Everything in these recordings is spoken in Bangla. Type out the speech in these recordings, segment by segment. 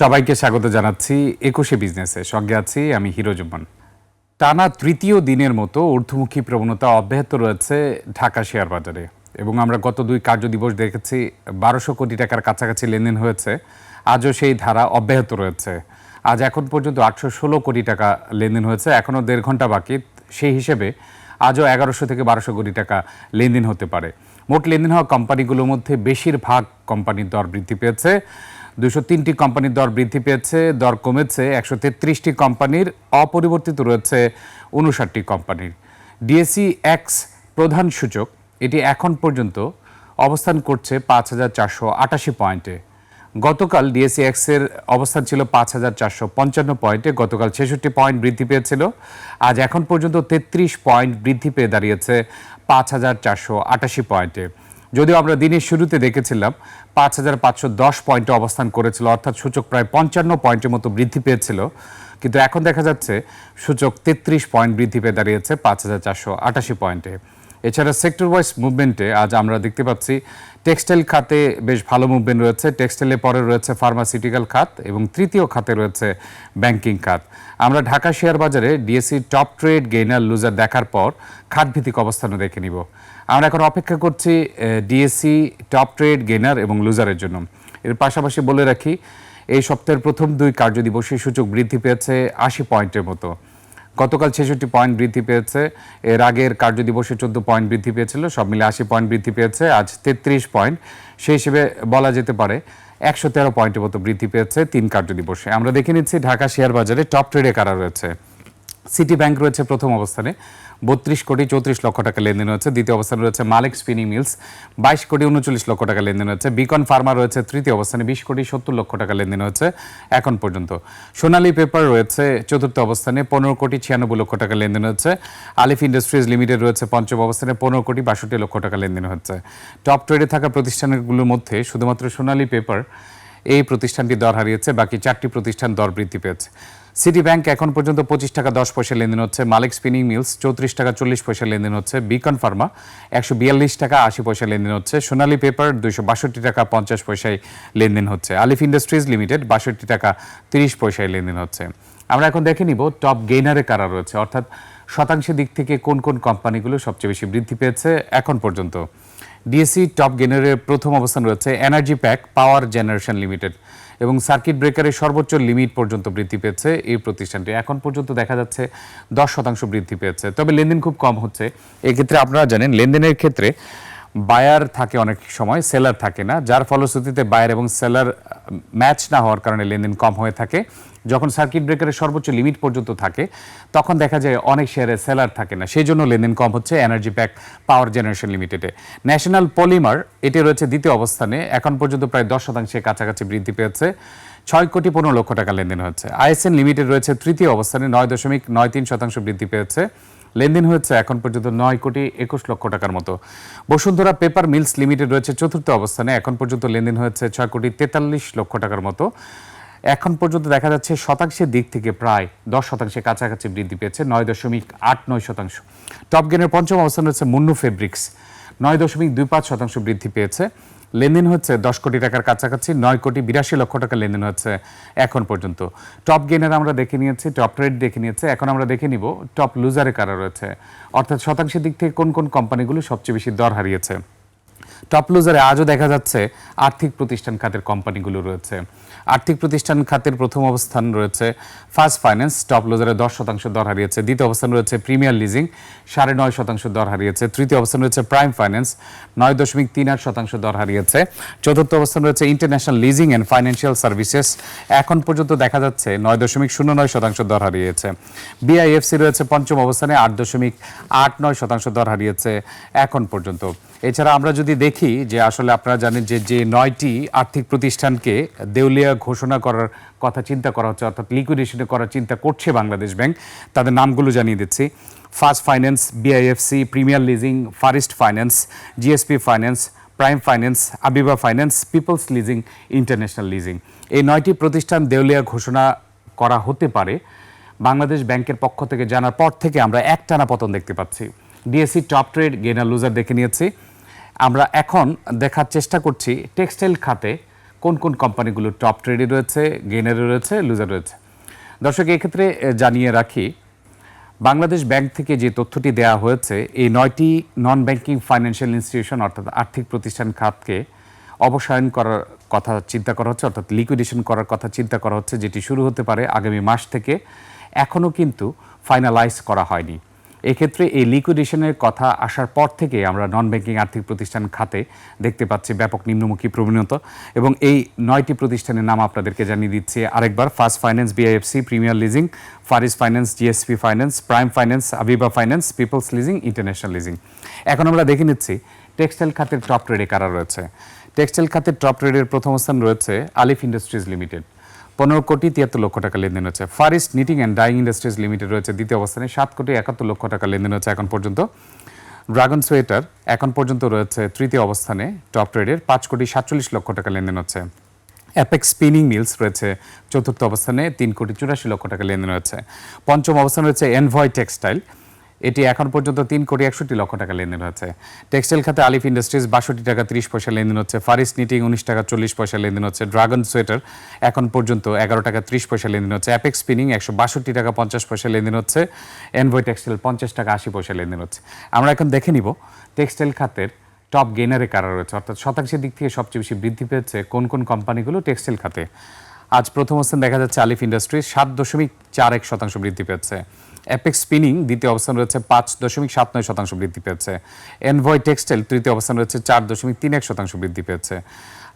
সবাইকে স্বাগত জানাচ্ছি একুশে বিজনেসে। সঙ্গে আছি আমি হিরোজুমান টানা তৃতীয় দিনের মতো ঊর্ধ্বমুখী প্রবণতা অব্যাহত রয়েছে ঢাকা শেয়ার বাজারে। এবং আমরা গত দুই কার্য দিবস দেখেছি বারোশো কোটি টাকার কাছাকাছি লেনদেন হয়েছে। আজও সেই ধারা অব্যাহত রয়েছে। আজ এখন পর্যন্ত আটশো ষোলো কোটি টাকা লেনদেন হয়েছে। এখনও দেড় ঘণ্টা বাকি। সেই হিসেবে আজও এগারোশো থেকে বারোশো কোটি টাকা লেনদেন হতে পারে। মোট লেনদেন হওয়া কোম্পানিগুলোর মধ্যে বেশিরভাগ কোম্পানির দর বৃদ্ধি পেয়েছে। দুশো তিনটি কোম্পানির দর বৃদ্ধি পেয়েছে, দর কমেছে, একশো তেত্রিশটি কোম্পানির অপরিবর্তিত রয়েছে উনষাটটি কোম্পানির। ডিএসি এক্স প্রধান সূচক, এটি এখন পর্যন্ত অবস্থান করছে পাঁচ হাজার চারশো আটাশি পয়েন্টে। গতকাল ডিএসি এক্সের অবস্থান ছিল পাঁচ হাজার চারশো পঞ্চান্ন পয়েন্টে, গতকাল ছেষট্টি পয়েন্ট বৃদ্ধি পেয়েছিল। আজ এখন পর্যন্ত তেত্রিশ পয়েন্ট বৃদ্ধি পেয়ে দাঁড়িয়েছে পাঁচ হাজার চারশো আটাশি পয়েন্টে। যদিও আমরা দিনের শুরুতে দেখেছিলাম পাঁচ হাজার পাঁচশো দশ পয়েন্টে অবস্থান করেছিল, অর্থাৎ সূচক প্রায় পঞ্চান্ন পয়েন্টের মতো বৃদ্ধি পেয়েছিল। কিন্তু এখন দেখা যাচ্ছে সূচক তেত্রিশ পয়েন্ট বৃদ্ধি পেয়ে দাঁড়িয়েছে পাঁচ হাজার চারশো আটাশি পয়েন্টে। এছাড়া সেক্টর ওয়াইজ মুভমেন্টে আজ আমরা দেখতে পাচ্ছি টেক্সটাইল খাতে বেশ ভালো মুভমেন্ট রয়েছে। টেক্সটাইলের পরে রয়েছে ফার্মাসিউটিক্যাল খাত এবং তৃতীয় খাতে রয়েছে ব্যাংকিং খাত। আমরা ঢাকা শেয়ার বাজারে DSC top trade gainer loser দেখার পর খাতভিত্তিক অবস্থানও দেখে নিব। আমরা এখন অপেক্ষা করছি ডিএসসি টপ ট্রেড গেইনার এবং লুজারের জন্য। এর পাশাপাশি বলে রাখি, এই সপ্তাহের প্রথম দুই কার্যদিবসে সূচক বৃদ্ধি পেয়েছে আশি পয়েন্টের মতো। গতকাল ছেষট্টি পয়েন্ট বৃদ্ধি পেয়েছে। এর আগের কার্যদিবসে চোদ্দ পয়েন্ট বৃদ্ধি পেয়েছিল, সব মিলে আশি পয়েন্ট বৃদ্ধি পেয়েছে, আজ তেত্রিশ পয়েন্ট। সেই হিসেবে বলা যেতে পারে একশো তেরো পয়েন্টের মতো বৃদ্ধি পেয়েছে তিন কার্যদিবসে। আমরা দেখে নিচ্ছি ঢাকা শেয়ার বাজারে টপ ট্রেডে কারা রয়েছে। সিটি ব্যাংক রয়েছে প্রথম অবস্থানে। বত্রিশ কোটি চৌত্রিশ লক্ষ টাকা লেনদেন হচ্ছে দ্বিতীয় অবস্থানে রয়েছে মালিক স্পিনিং মিলস, বাইশ কোটি উনচল্লিশ লক্ষ টাকা লেনদেন হচ্ছে বিকন ফার্মা রয়েছে তৃতীয় অবস্থানে, বিশ কোটি সত্তর লক্ষ টাকা লেনদেন হচ্ছে এখন পর্যন্ত। সোনালী পেপার রয়েছে চতুর্থ অবস্থানে, পনেরো কোটি ছিয়ানব্বই লক্ষ টাকা লেনদেন হচ্ছে আলিফ ইন্ডাস্ট্রিজ লিমিটেড রয়েছে পঞ্চম অবস্থানে, পনেরো কোটি বাষট্টি লক্ষ টাকা লেনদেন হচ্ছে টপ ট্রেডে থাকা প্রতিষ্ঠানগুলোর মধ্যে শুধুমাত্র সোনালী পেপার এই প্রতিষ্ঠানটি দর হারিয়েছে, বাকি চারটি প্রতিষ্ঠান দর বৃদ্ধি পেয়েছে। সিটি ব্যাংক এখন পর্যন্ত পঁচিশ টাকা দশ পয়সা লেনদেন হচ্ছে, মালিক স্পিনিং মিলস চৌত্রিশ টাকা চল্লিশ পয়সা লেনদেন হচ্ছে বিকন ফার্মা একশো বিয়াল্লিশ টাকা আশি পয়সা লেনদেন হচ্ছে, সোনালী পেপার দুইশো বাষট্টি টাকা পঞ্চাশ পয়সায় লেনদেন হচ্ছে আলিফ ইন্ডাস্ট্রিজ লিমিটেড বাষট্টি টাকা তিরিশ পয়সায় লেনদেন হচ্ছে। আমরা এখন দেখে নিব টপ গেইনারে কারা রয়েছে, অর্থাৎ শতাংশের দিক থেকে কোন কোন কোম্পানিগুলো সবচেয়ে বেশি বৃদ্ধি পেয়েছে এখন পর্যন্ত। ডিএসসি টপ গেনারের প্রথম অবস্থান রয়েছে energy pack power generation limited এবং সার্কিট ব্রেকারের সর্বোচ্চ লিমিট পর্যন্ত বৃদ্ধি পেয়েছে এই প্রতিষ্ঠানটি। এখন পর্যন্ত দেখা যাচ্ছে দশ শতাংশ বৃদ্ধি পেয়েছে। তবে লেনদেন খুব কম হচ্ছে। এক্ষেত্রে আপনারা জানেন, লেনদেনের ক্ষেত্রে বায়ার থাকে অনেক সময় সেলার থাকে না। যার ফলশ্রুতিতে বায়ার এবং সেলার ম্যাচ না হওয়ার কারণে লেনদেন কম হয়ে থাকে। যখন সার্কিট ব্রেকারের সর্বোচ্চ লিমিট পর্যন্ত থাকে, তখন দেখা যায় অনেক শেয়ারে সেলার থাকে না। সেই জন্য লেনদেন কম হচ্ছে এনার্জি প্যাক পাওয়ার জেনারেশন লিমিটেডে ন্যাশনাল পলিমার এটি রয়েছে দ্বিতীয় অবস্থানে, এখন পর্যন্ত প্রায় দশ শতাংশের কাছাকাছি বৃদ্ধি পেয়েছে। ছয় কোটি পনেরো লক্ষ টাকা লেনদেন হচ্ছে আইএসএন লিমিটেড রয়েছে তৃতীয় অবস্থানে, নয় দশমিক নয় তিন শতাংশ বৃদ্ধি পেয়েছে। লেনদেন হয়েছে এখন পর্যন্ত নয় কোটি একুশ লক্ষ টাকার মতো। বসুন্ধরা পেপার মিলস লিমিটেড রয়েছে চতুর্থ অবস্থানে, এখন পর্যন্ত লেনদেন হয়েছে ছয় কোটি তেতাল্লিশ লক্ষ টাকার মতো। এখন পর্যন্ত দেখা যাচ্ছে শতাংশের দিক থেকে প্রায় দশ শতাংশের কাছাকাছি বৃদ্ধি পেয়েছে, নয় দশমিক আট নয় শতাংশ। টপ গেনের পঞ্চম অবস্থান হচ্ছে মুন্নু ফেব্রিক্স, নয় দশমিক দুই পাঁচ শতাংশ বৃদ্ধি পেয়েছে। লেনদেন হচ্ছে দশ কোটি টাকার কাছাকাছি, নয় কোটি বিরাশি লক্ষ টাকা লেনদেন হচ্ছে এখন পর্যন্ত। টপ গেনার আমরা দেখে নিয়েছি, টপ ট্রেড দেখে নিয়েছে, এখন আমরা দেখে নিব টপ লুজারে কারা রয়েছে। অর্থাৎ শতাংশের দিক থেকে কোন কোন কোম্পানিগুলো সবচেয়ে বেশি দর হারিয়েছে। টপ লুজারে আজও দেখা যাচ্ছে আর্থিক প্রতিষ্ঠান খাতের কোম্পানিগুলো রয়েছে। আর্থিক প্রতিষ্ঠান খাতের প্রথম অবস্থান রয়েছে ফার্স্ট ফাইন্যান্স। টপ লুজারে দশ শতাংশ দর হারিয়েছে। দ্বিতীয় অবস্থান রয়েছে প্রিমিয়ার লিজিং, সাড়ে নয় শতাংশ দর হারিয়েছে। তৃতীয় অবস্থান রয়েছে প্রাইম ফাইন্যান্স, নয় দশমিক তিন আট শতাংশ দর হারিয়েছে। চতুর্থ অবস্থান রয়েছে international leasing and financial services. এখন পর্যন্ত দেখা যাচ্ছে নয় দশমিক শূন্য নয় শতাংশ দর হারিয়েছে। বিআইএফসি রয়েছে পঞ্চম অবস্থানে, আট দশমিক আট নয় শতাংশ দর হারিয়েছে এখন পর্যন্ত। এছাড়া আমরা যদি দেখি যে আসলে আপনারা জানেন যে যে নয়টি আর্থিক প্রতিষ্ঠানকে দেউলিয়া ঘোষণা করার কথা চিন্তা করা হচ্ছে, অর্থাৎ লিকুইডেশনে করার চিন্তা করছে বাংলাদেশ ব্যাংক, তাদের নামগুলো জানিয়ে দিচ্ছি। First finance BIFC premier leasing Fareast finance GSP finance prime finance Aviva finance peoples leasing international leasing এই নয়টি প্রতিষ্ঠান দেউলিয়া ঘোষণা করা হতে পারে। বাংলাদেশ ব্যাংকের পক্ষ থেকে জানার পর থেকে আমরা একটানা পতন দেখতে পাচ্ছি। DSC top trade gainer loser দেখে নিয়েছি। আমরা এখন দেখার চেষ্টা করছি টেক্সটাইল খাতে কোন কোন কোম্পানিগুলো টপ ট্রেডে রয়েছে গেনারে রয়েছে লুজার রয়েছে। দর্শক, এক্ষেত্রে জানিয়ে রাখি, বাংলাদেশ ব্যাংক থেকে যে তথ্যটি দেওয়া হয়েছে, এই নয়টি নন ব্যাংকিং ফাইন্যান্সিয়াল ইনস্টিটিউশন অর্থাৎ আর্থিক প্রতিষ্ঠান খাতকে অবসায়ন করার কথা চিন্তা করা হচ্ছে, অর্থাৎ লিকুইডেশন করার কথা চিন্তা করা হচ্ছে, যেটি শুরু হতে পারে আগামী মাস থেকে। এখনও কিন্তু ফাইনালাইজ করা হয়নি। এক্ষেত্রে এই লিকুইডেশনের কথা আসার পর থেকে আমরা নন ব্যাংকিং আর্থিক প্রতিষ্ঠান খাতে দেখতে পাচ্ছি ব্যাপক নিম্নমুখী প্রবণতা। এবং এই নয়টি প্রতিষ্ঠানের নাম আপনাদেরকে জানিয়ে দিচ্ছি আরেকবার। First finance BIFC premier leasing Fareast finance GSP finance prime finance Aviva finance peoples leasing international leasing এখন আমরা দেখে নিচ্ছি টেক্সটাইল খাতের টপ ট্রেডে কারা রয়েছে। টেক্সটাইল খাতের টপ ট্রেডের প্রথম স্থান রয়েছে আলিফ ইন্ডাস্ট্রিজ লিমিটেড। পনেরো কোটি তিয়াত্তর লক্ষ টাকা লেনদেন হচ্ছে। Fareast knitting and dyeing industries limited রয়েছে দ্বিতীয় অবস্থানে। সাত কোটি একাত্তর লক্ষ টাকা লেনদেন হচ্ছে এখন পর্যন্ত। ড্রাগন সোয়েটার এখন পর্যন্ত রয়েছে তৃতীয় অবস্থানে, টপ ট্রেডের পাঁচ কোটি সাতচল্লিশ লক্ষ টাকা লেনদেন হচ্ছে। অ্যাপেক্স স্পিনিং মিলস রয়েছে চতুর্থ অবস্থানে, তিন কোটি চুরাশি লক্ষ টাকা লেনদেন হচ্ছে। পঞ্চম অবস্থানে রয়েছে এনভয় টেক্সটাইল। এটি এখন পর্যন্ত তিন কোটি একষট্টি লক্ষ টাকা লেনদেন হচ্ছে টেক্সটাইল খাতে আলিফ ইন্ডাস্ট্রিজ বাষট্টি টাকা তিরিশ পয়সা লেনদেন হচ্ছে। ফারিস নিটিং উনিশ টাকা চল্লিশ পয়সা লেনদেন হচ্ছে। ড্রাগন সোয়েটার এখন পর্যন্ত এগারো টাকা ত্রিশ পয়সা লেনদেন হচ্ছে। অ্যাপেক্স স্পিনিং একশো বাষট্টি টাকা পঞ্চাশ পয়সা লেনদেন হচ্ছে। এনভয় টেক্সটাইল পঞ্চাশ টাকা আশি পয়সা লেনদেন হচ্ছে। আমরা এখন দেখে নিব টেক্সটাইল খাতের টপ গেনারে কারা রয়েছে। অর্থাৎ শতাংশের দিক থেকে সবচেয়ে বেশি বৃদ্ধি পেয়েছে কোন কোন কোম্পানিগুলো টেক্সটাইল খাতে? আজ প্রথম অবস্থান দেখা যাচ্ছে আলিফ ইন্ডাস্ট্রি সাত দশমিক চার এক শতাংশ বৃদ্ধি পেয়েছে। অ্যাপেক্স স্পিনিং দ্বিতীয় অবস্থান রয়েছে পাঁচ দশমিক সাত নয় শতাংশ বৃদ্ধি পেয়েছে। এনভয় টেক্সটাইল তৃতীয় অবস্থান রয়েছে চার দশমিক তিন এক শতাংশ বৃদ্ধি পেয়েছে।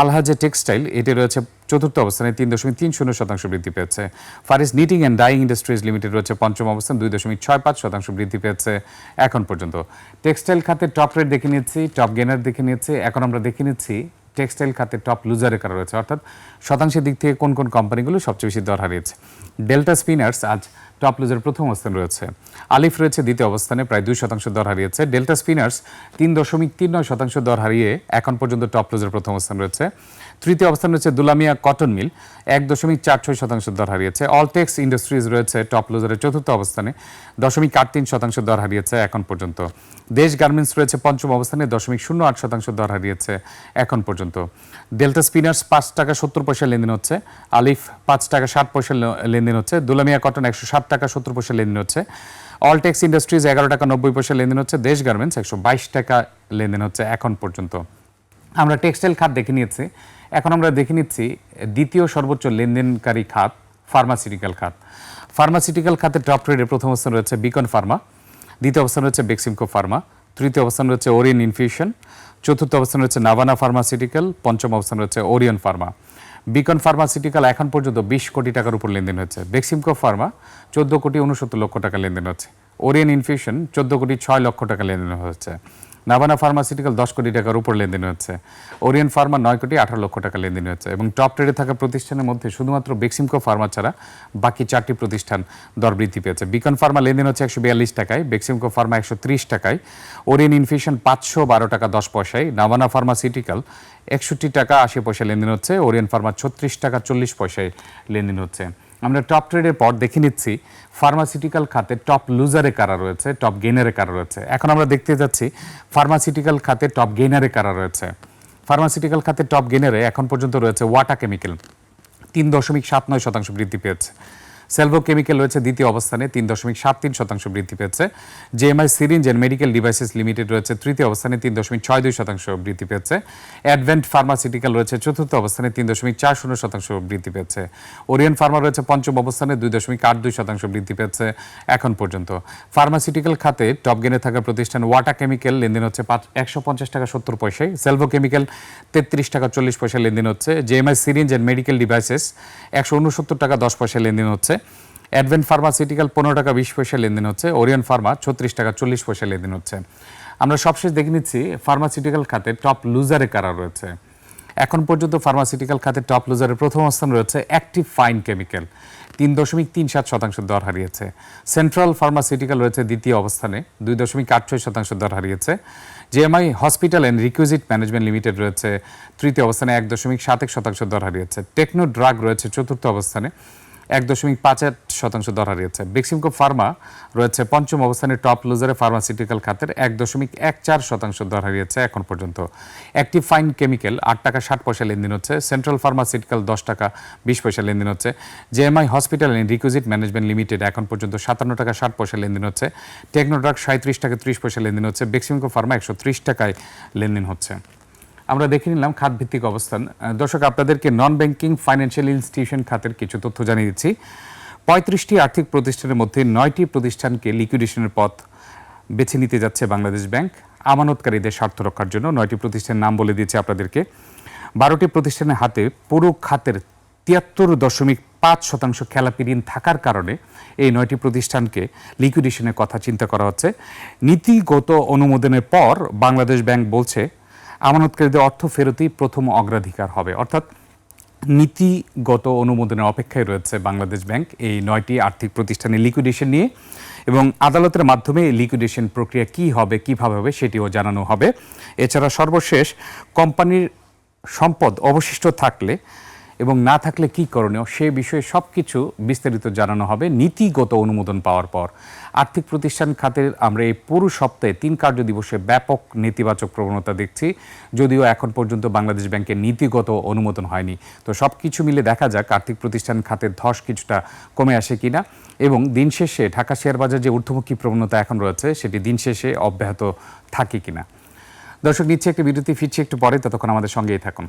আলহাজে টেক্সটাইল এটি রয়েছে চতুর্থ অবস্থানে তিন দশমিক তিন শূন্য শতাংশ বৃদ্ধি পেয়েছে। Fareast knitting and dyeing industries limited রয়েছে পঞ্চম অবস্থান, দুই দশমিক ছয় পাঁচ শতাংশ বৃদ্ধি পেয়েছে এখন পর্যন্ত। টেক্সটাইল খাতে টপ রেট দেখে নিচ্ছি টপ গেনার দেখে নিচ্ছি এখন আমরা দেখে নিচ্ছি টেক্সটাইল খাতে টপ লুজারে কারা রয়েছে? অর্থাৎ শতাংশের দিক থেকে কোন কোন কোম্পানিগুলো সবচেয়ে বেশি দর হারিয়েছে? ডেল্টা স্পিনার্স আজ টপ লুজার প্রথম অবস্থান রয়েছে। আলিফ রয়েছে দ্বিতীয় অবস্থানে, প্রায় দুই শতাংশ দর হারিয়েছে। ডেল্টা স্পিনার্স তিন দশমিক তিন নয় শতাংশ দর হারিয়ে এখন পর্যন্ত টপ লুজার প্রথম অবস্থান রয়েছে। তৃতীয় অবস্থান রয়েছে দুলামিয়া কটন মিল, এক দশমিক চার ছয় শতাংশ দর হারিয়েছে। অলটেক্স ইন্ডাস্ট্রিজ রয়েছে টপ লুজারের চতুর্থ অবস্থানে, দশমিক আট তিন শতাংশ দর হারিয়েছে এখন পর্যন্ত। দেশ গার্মেন্টস রয়েছে পঞ্চম অবস্থানে, দশমিক শূন্য আট শতাংশ দর হারিয়েছে এখন পর্যন্ত। ডেল্টা স্পিনার্স পাঁচ টাকা সত্তর পয়সা লেনদেন হচ্ছে, আলিফ পাঁচ টাকা ষাট পয়সা লে- লেনদেন হচ্ছে। দুলামিয়া কটন একশো ষাট টাকা, সত্তর পয়সা লেনদেন হচ্ছে। অলটেক্স ইন্ডাস্ট্রিজ এগারো টাকা, নব্বই পয়সা লেনদেন হচ্ছে। দেশ গার্মেন্টস একশো বাইশ টাকা লেনদেন হচ্ছে এখন পর্যন্ত। আমরা টেক্সটাইল খাত দেখে নিয়েছি। এখন আমরা দেখে নিচ্ছি দ্বিতীয় সর্বোচ্চ লেনদেনকারী খাত ফার্মাসিউটিক্যাল খাত। ফার্মাসিউটিক্যাল খাতে টপ ট্রেডের প্রথম অবস্থান রয়েছে বিকন ফার্মা দ্বিতীয় অবস্থান রয়েছে বেক্সিমকো ফার্মা তৃতীয় অবস্থান রয়েছে ওরিয়ন ইনফিউশন চতুর্থ অবস্থান রয়েছে নাভানা ফার্মাসিউটিক্যাল পঞ্চম অবস্থান রয়েছে ওরিয়ন ফার্মা বিকন ফার্মাসিউটিক্যাল এখন পর্যন্ত বিশ কোটি টাকার উপর লেনদেন হচ্ছে। বেক্সিমকো ফার্মা চোদ্দ কোটি উনসত্তর লক্ষ টাকা লেনদেন হচ্ছে। ওরিয়ান ইনফিউশন চোদ্দ কোটি ছয় লক্ষ টাকা লেনদেন হচ্ছে। নাভানা ফার্মাসিউটিক্যাল দশ কোটি টাকার উপর লেনদেন হচ্ছে। ওরিয়ন ফার্মা নয় কোটি আঠারো লক্ষ টাকা লেনদেন হচ্ছে এবং টপ ট্রেডে থাকা প্রতিষ্ঠানের মধ্যে শুধুমাত্র বেক্সিমকো ফার্মা ছাড়া বাকি চারটি প্রতিষ্ঠান দর বৃদ্ধি পেয়েছে। বিকন ফার্মা লেনদেন হচ্ছে একশো বিয়াল্লিশ টাকায় বেক্সিমকো ফার্মা একশো ত্রিশ টাকায় ওরিয়ন ইনফিউশন পাঁচশো বারো টাকা দশ পয়সায় নাভানা ফার্মাসিউটিক্যাল একষট্টি টাকা আশি পয়সা লেনদেন হচ্ছে ওরিয়ন ফার্মা ছত্রিশ টাকা চল্লিশ পয়সায় লেনদেন হচ্ছে। আমরা টপ ট্রেডের পর দেখে নিচ্ছি ফার্মাসিউটিক্যাল খাতে টপ লুজারে কারা রয়েছে টপ গেইনারে কারা রয়েছে। এখন আমরা দেখতে যাচ্ছি ফার্মাসিউটিক্যাল খাতে টপ গেইনারে কারা রয়েছে। ফার্মাসিউটিক্যাল খাতে টপ গেইনারে এখন পর্যন্ত রয়েছে ওয়াটা কেমিক্যাল তিন দশমিক সাত নয় শতাংশ বৃদ্ধি পেয়েছে। সেলভো কেমিক্যাল রয়েছে দ্বিতীয় অবস্থানে, তিন দশমিক সাত তিন শতাংশ বৃদ্ধি পেয়েছে। JMI syringe and medical devices limited রয়েছে তৃতীয় অবস্থানে, তিন দশমিক ছয় দুই শতাংশ বৃদ্ধি পেয়েছে। অ্যাডভেন্ট ফার্মাসিউটিক্যাল রয়েছে চতুর্থ অবস্থানে, তিন দশমিক চার শূন্য শতাংশ বৃদ্ধি পেয়েছে। ওরিয়ন ফার্মা রয়েছে পঞ্চম অবস্থানে, দুই দশমিক আট দুই শতাংশ বৃদ্ধি পেয়েছে এখন পর্যন্ত। ফার্মাসিউটিক্যাল খাতে টপ গেনে থাকা প্রতিষ্ঠান ওয়াটা কেমিক্যাল লেনদেন হচ্ছে পাঁচ, একশো পঞ্চাশ টাকা সত্তর পয়সায়। সেলভো কেমিক্যাল তেত্রিশ টাকা চল্লিশ পয়সা লেনদেন হচ্ছে। JMI syringe and medical devices একশো উনসত্তর টাকা দশ পয়সা লেনদেন হচ্ছে। অ্যাডভেন্ট ফার্মাসিউটিক্যাল পনেরো টাকা বিশ পয়সা লেনদেন হচ্ছে, ওরিয়ন ফার্মা ছত্রিশ টাকা চল্লিশ পয়সা লেনদেন হচ্ছে। আমরা সবশেষ দেখে নিচ্ছি, ফার্মাসিউটিক্যাল খাতে টপ লুজারে কারা রয়েছে? এখন পর্যন্ত ফার্মাসিউটিক্যাল খাতে টপ লুজারের প্রথম অবস্থান রয়েছে অ্যাক্টিভ ফাইন কেমিক্যাল তিন দশমিক তিন সাত শতাংশ দর হারিয়েছে। সেন্ট্রাল ফার্মাসিউটিক্যাল রয়েছে দ্বিতীয় অবস্থানে, দুই দশমিক আট ছয় শতাংশ দর হারিয়েছে। JMI hospital and requisite management limited রয়েছে, তৃতীয় অবস্থানে এক দশমিক সাত এক শতাংশ দর হারিয়েছে। টেকনো ড্রাগ রয়েছে চতুর্থ অবস্থানে এক দশমিক পাঁচ আট শতাংশ দর হারিয়েছে। বেক্সিমকো ফার্মা রয়েছে পঞ্চম অবস্থানে, টপ লুজারে ফার্মাসিউটিক্যাল খাতের এক দশমিক এক চার শতাংশ দর হারিয়েছে এখন পর্যন্ত। অ্যাক্টিভ ফাইন কেমিক্যাল, আট টাকা ষাট পয়সা লেনদেন হচ্ছে। সেন্ট্রাল ফার্মাসিউটিক্যাল দশ টাকা বিশ পয়সা লেনদেন হচ্ছে। JMI hospital and requisite management limited এখন পর্যন্ত সাতান্ন টাকা ষাট পয়সা লেনদেন হচ্ছে। টেকনোড্রাগ সাঁত্রিশ টাকা ত্রিশ পয়সা লেনদেন হচ্ছে। বেক্সিমকো ফার্মা একশো ত্রিশ টাকায় লেনদেন হচ্ছে। আমরা দেখে নিলাম খাত ভিত্তিক অবস্থান দর্শক, আপনাদেরকে নন ব্যাংকিং ফাইন্যান্সিয়াল ইনস্টিটিউশন খাতের কিছু তথ্য জানিয়ে দিচ্ছি। পঁয়ত্রিশটি আর্থিক প্রতিষ্ঠানের মধ্যে নয়টি প্রতিষ্ঠানকে লিকুইডেশনের পথ বেছে নিতে যাচ্ছে বাংলাদেশ ব্যাংক। আমানতকারীদের স্বার্থ রক্ষার জন্য নয়টি প্রতিষ্ঠানের নাম বলে দিয়েছে আপনাদেরকে। বারোটি প্রতিষ্ঠানের হাতে পুরো খাতের তিয়াত্তর দশমিক পাঁচ শতাংশ খেলাপি ঋণ থাকার কারণে এই নয়টি প্রতিষ্ঠানকে লিকুইডেশনের কথা চিন্তা করা হচ্ছে। নীতিগত অনুমোদনের পর বাংলাদেশ ব্যাংক বলছে আমানতকারীদের অর্থ ফেরতই প্রথম অগ্রাধিকার হবে। অর্থাৎ নীতিগত অনুমোদনের অপেক্ষায় রয়েছে বাংলাদেশ ব্যাংক এই নয়টি আর্থিক প্রতিষ্ঠানের লিকুইডেশন নিয়ে এবং আদালতের মাধ্যমে লিকুইডেশন প্রক্রিয়া কি হবে, কীভাবে হবে সেটিও জানানো হবে। এছাড়া সর্বশেষ কোম্পানির সম্পদ অবশিষ্ট থাকলে এবং না থাকলে কি করণীয়? সে বিষয়ে সব কিছু বিস্তারিত জানানো হবে নীতিগত অনুমোদন পাওয়ার পর। আর্থিক প্রতিষ্ঠান খাতের আমরা এই পুরো সপ্তাহে তিন কার্য দিবসে ব্যাপক নেতিবাচক প্রবণতা দেখছি। যদিও এখন পর্যন্ত বাংলাদেশ ব্যাংকের নীতিগত অনুমোদন হয়নি। তো সব কিছু মিলে দেখা যাক আর্থিক প্রতিষ্ঠান খাতের ধস কিছুটা কমে আসে কিনা। এবং দিন শেষে ঢাকা শেয়ার বাজার যে ঊর্ধ্বমুখী প্রবণতা এখন রয়েছে, সেটি দিন শেষে অব্যাহত থাকে কিনা। দর্শক, নিচ্ছে একটি বিরতি, ফিরছি একটু পরে, ততক্ষণ আমাদের সঙ্গেই থাকুন।